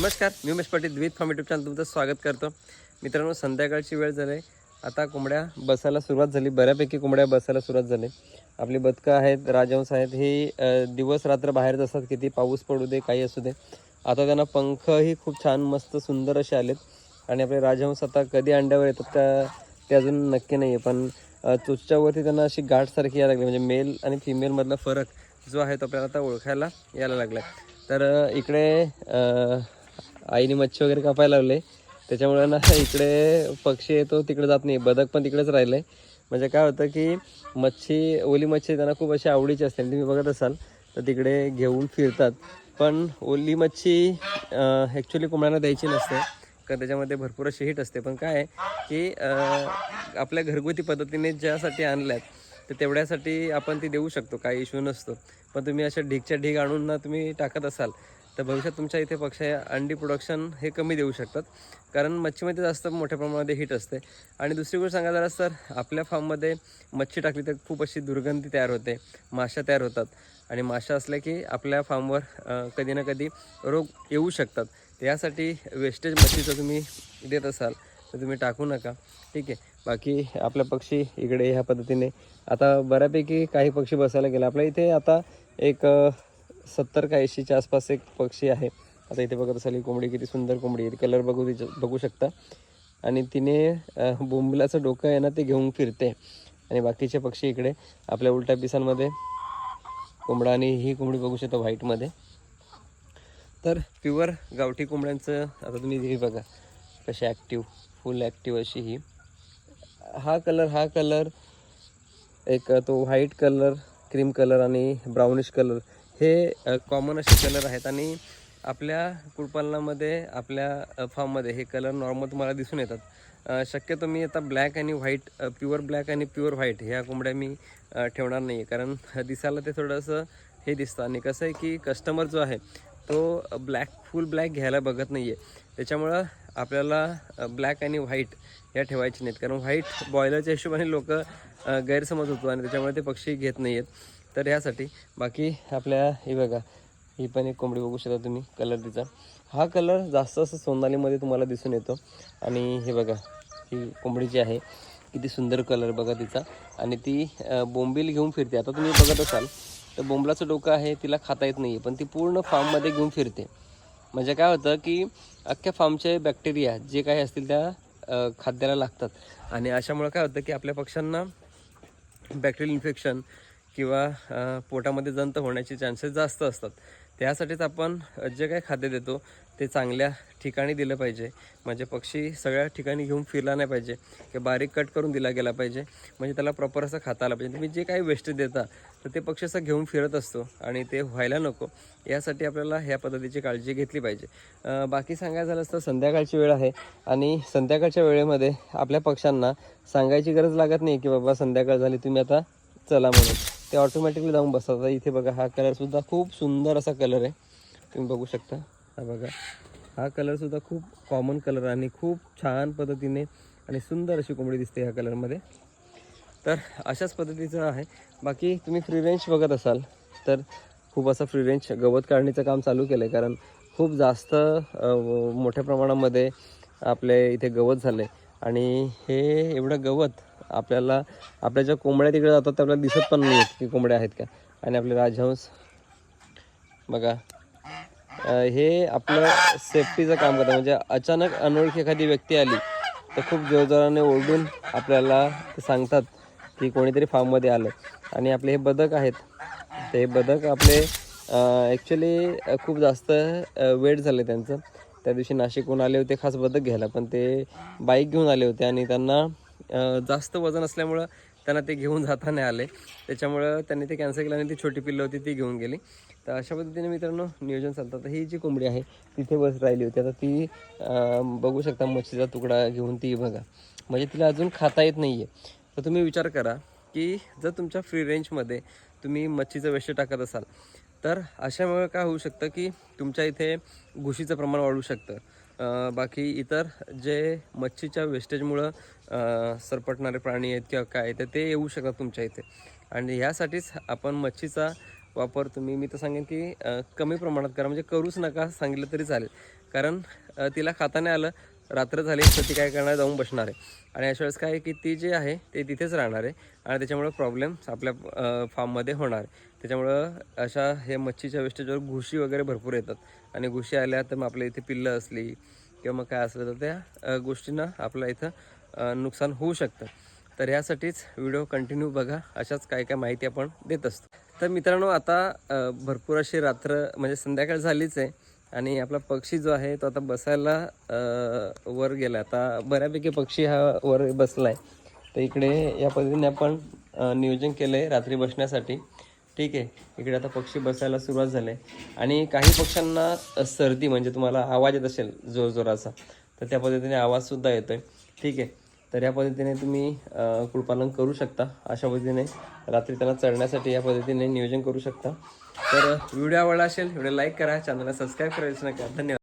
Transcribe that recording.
नमस्कार मी उमेश पाटील द्वित फार्म यूट्यूब चॅनल तुमचं स्वागत करतो. मित्रांनो संध्याकाळची वेळ झाली. आता कोंबड्या बसायला सुरुवात झाली. बऱ्यापैकी कोंबड्या बसायला सुरुवात झाली. आपली बदकं आहेत राजहंस आहेत ही दिवस रात्र बाहेरच असतात किती पाऊस पडू दे काही असू दे. आता त्यांना पंखही खूप छान मस्त सुंदर असे आलेत. आणि आपले राजहंस आता कधी अंड्यावर येतात का ते अजून नक्की नाही आहे पण अ, चोचच्यावरती त्यांना अशी गाठसारखी यायला लागली. म्हणजे मेल आणि फिमेलमधला फरक जो आहे तो आपल्याला आता ओळखायला यायला लागला तर इकडे आईने मच्छी वगैरे कापायला लावले. त्याच्यामुळे ना इकडे पक्षी येतो तिकडे जात नाही. बदक पण तिकडेच राहिले. म्हणजे काय होतं की मच्छी ओली मच्छी त्यांना खूप अशी आवडीची असते. आणि तुम्ही बघत असाल तर तिकडे घेऊन फिरतात. पण ओली मच्छी ॲक्च्युली कोंबड्यांना द्यायची नसते. कारण त्याच्यामध्ये भरपूर अशी हिट असते. पण काय की आपल्या घरगुती पद्धतीने ज्यासाठी आणल्यात तर तेवढ्यासाठी आपण ती देऊ शकतो. काही इश्यू नसतो. पण तुम्ही अशा ढीगच्या ढीग आणून ना तुम्ही टाकत असाल तर भविष्यात तुमच्या इथे पक्ष अंडी प्रोडक्शन हे कमी देऊ शकतात. कारण मच्छीमध्ये जास्त मोठ्या प्रमाणामध्ये हिट असते. आणि दुसरी गोष्ट सांगा जरा सर आपल्या फार्ममध्ये मच्छी टाकली तर खूप अशी दुर्गंधी तयार होते. माशा तयार होतात. आणि माशा असल्या की आपल्या फार्मवर कधी ना कधी रोग येऊ शकतात. यासाठी वेस्टेज मच्छीचं तुम्ही देत असाल तर तुम्ही टाकू नका. ठीक आहे. बाकी आपला पक्षी इकडे ह्या पद्धतीने. आता बऱ्यापैकी काही पक्षी बसायला गेले. आपल्या इथे आता एक सत्तर का ऐंशीच्या आसपास एक पक्षी आहे. आता इथे बघत असाल ही कोंबडी किती सुंदर कोंबडी आहे. कलर बघू तिच्या बघू शकता. आणि तिने बोंबलाचं डोकं आहे ना ते घेऊन फिरते. आणि बाकीचे पक्षी इकडे आपल्या उलट्या पिसांमध्ये कोंबडा आणि ही कोंबडी बघू शकता व्हाईटमध्ये तर प्युअर गावठी कोंबड्यांचं आता तुम्ही हे बघा कशी ॲक्टिव्ह फुल ॲक्टिव्ह अशी ही. हा कलर हा कलर एक तो व्हाईट कलर क्रीम कलर आणि ब्राउनिश कलर हे कॉमन असे कलर आहेत आणि आपल्या कुळपालनामध्ये आपल्या फार्ममध्ये हे कलर नॉर्मल तुम्हाला दिसून येतात. शक्यतो मी आता ब्लॅक आणि व्हाईट प्युअर ब्लॅक आणि प्युअर व्हाईट ह्या कोंबड्या मी ठेवणार नाही आहे कारण दिसायला ते थोडंसं हे दिसतं आणि कसं आहे की कस्टमर जो आहे तो ब्लॅक फुल ब्लॅक घ्यायला बघत नाही आहे त्याच्यामुळं आपल्याला ब्लॅक आणि व्हाईट या ठेवायचे नाहीत. कारण व्हाईट बॉयलरच्या हिशोबाने लोक गैरसमज होतो आणि त्याच्यामुळे ते पक्षी घेत नाही आहेत तर यासाठी बाकी आपल्या हे बघा ही पण एक कोंबडी बघू शकता तुम्ही कलर तिचा. हा कलर जास्त असं सोनालीमध्ये तुम्हाला दिसून येतो. आणि हे बघा ही कोंबडी जी आहे किती सुंदर कलर बघा तिचा. आणि ती बोंबील घेऊन फिरते. आता तुम्ही बघत असाल तर बोंबलाचं डोकं आहे तिला खाता येत नाही पण ती पूर्ण फार्ममध्ये घेऊन फिरते. म्हणजे काय होतं की अख्ख्या फार्मचे बॅक्टेरिया जे काही असतील त्या खाद्याला लागतात. आणि अशामुळे काय होतं की आपल्या पक्ष्यांना बॅक्टेरियल इन्फेक्शन किंवा पोटामध्ये जंत होण्याचे चान्सेस जास्त असतात. त्यासाठीच आपण जे काही खाद्य देतो ते चांगल्या ठिकाणी दिलं पाहिजे. म्हणजे पक्षी सगळ्या ठिकाणी घेऊन फिरला नाही पाहिजे. किंवा बारीक कट करून दिला गेला पाहिजे. म्हणजे त्याला प्रॉपर असं खाता आलं पाहिजे. तुम्ही जे काही वेस्ट देता तर ते पक्षी असं घेऊन फिरत असतो आणि ते व्हायला नको. यासाठी आपल्याला ह्या पद्धतीची काळजी घेतली पाहिजे. बाकी सांगायचं झालं तर संध्याकाळची वेळ आहे. आणि संध्याकाळच्या वेळेमध्ये आपल्या पक्ष्यांना सांगायची गरज लागत नाही की बाबा संध्याकाळ झाली तुम्ही आता चला म्हणून. ते ऑटोमॅटिकली जाऊन बसतात. इथे बघा हा कलरसुद्धा खूप सुंदर असा कलर आहे. तुम्ही बघू शकता. हा बघा. हा कलरसुद्धा खूप कॉमन कलर आणि खूप छान पद्धतीने आणि सुंदर अशी कोंबडी दिसते ह्या कलरमध्ये तर अशाच पद्धतीचं आहे. बाकी तुम्ही फ्री रेंज बघत असाल तर खूप असं फ्री रेंज गवत काढणीचं काम चालू केलं आहे कारण खूप जास्त मोठ्या प्रमाणामध्ये आपले इथे गवत झालं आणि हे एवढं गवत आपल्याला आपल्या ज्या कोंबड्या तिकडे जातात त्या आपल्याला दिसत पण नाही आहेत की कोंबड्या आहेत का. आणि आपले राजहंस. बघा. हे आपलं सेफ्टीचं काम करतं म्हणजे अचानक अनोळखी एखादी व्यक्ती आली तर खूप जोरजोराने ओरडून आपल्याला ते सांगतात की कोणीतरी फार्ममध्ये आलं. आणि आपले हे बदक आहेत. ते बदक आपले ॲक्च्युली खूप जास्त वेट झालं त्यांचं. त्या दिवशी नाशिकहून आले होते खास बदक घ्यायला पण ते बाईक घेऊन आले होते आणि त्यांना जास्त वजन असल्यामुळं त्यांना ते घेऊन जाता नाही आले. त्याच्यामुळं त्यांनी ते कॅन्सल केलं आणि ती छोटी पिल्लं होती ती घेऊन गेली. तर अशा पद्धतीने मित्रांनो नियोजन चालतं. तर ही जी कोंबडी आहे तिथे बस राहिली होती. आता ती बघू शकता मच्छीचा तुकडा घेऊन ती बघा. म्हणजे तिला अजून खाता येत नाही आहे तर तुम्ही विचार करा की जर तुमच्या फ्री रेंजमध्ये तुम्ही मच्छीचं वेस्ट टाकत असाल तर अशामुळे काय होऊ शकतं की तुमच्या इथे घुशीचं प्रमाण वाढू शकतं. बाकी इतर जे मच्छीच्या वेस्टेजमुळं सरपटणारे प्राणी आहेत किंवा काय तर ते येऊ शकतात तुमच्या इथे. आणि ह्यासाठीच आपण मच्छीचा वापर तुम्ही मी तर सांगेन की कमी प्रमाणात करा. म्हणजे करूच नका सांगितलं तरी चालेल. कारण तिला खाता नाही आलं रात्र झाली तर ती काय करणार जाऊन बसणार आहे. आणि अशा वेळेस काय आहे की ती जे आहे ते तिथेच राहणार आहे. आणि त्याच्यामुळं प्रॉब्लेम्स आपल्या फार्ममध्ये होणार आहे. त्याच्यामुळं अशा हे मच्छीच्या वेस्टेजवर घुशी वगैरे भरपूर येतात. आणि घुशी आल्या तर मग आपल्या इथे पिल्लं असली किंवा मग काय असलं तर त्या गोष्टींना आपल्या इथं नुकसान होऊ शकतं. तर यासाठीच व्हिडिओ कंटिन्यू बघा. अशाच काय काय माहिती आपण देत असतो. तर मित्रांनो आता भरपूर अशी रात्र म्हणजे संध्याकाळ झालीच आहे. आणि आपला पक्षी जो आहे तो आता बसायला वर गेला. आता बऱ्यापैकी पक्षी हा वर बसला आहे तर इकडे या पद्धतीने आपण नियोजन केलं आहे रात्री बसण्यासाठी. ठीक आहे. इकडे आता पक्षी बसायला सुरुवात झाली आहे आणि काही पक्ष्यांना सर्दी म्हणजे तुम्हाला आवाज येत असेल जोरजोराचा तर त्या पद्धतीने आवाजसुद्धा येतो आहे ठीक आहे. तर या पद्धतीने तुम्ही कुळपालन करू शकता. अशा पद्धतीने रात्री त्यांना चढण्यासाठी या पद्धतीने नियोजन करू शकता. तर व्हिडिओ आवडला असेल व्हिडिओ लाईक करा चॅनलला सबस्क्राईब करायचं नका. धन्यवाद.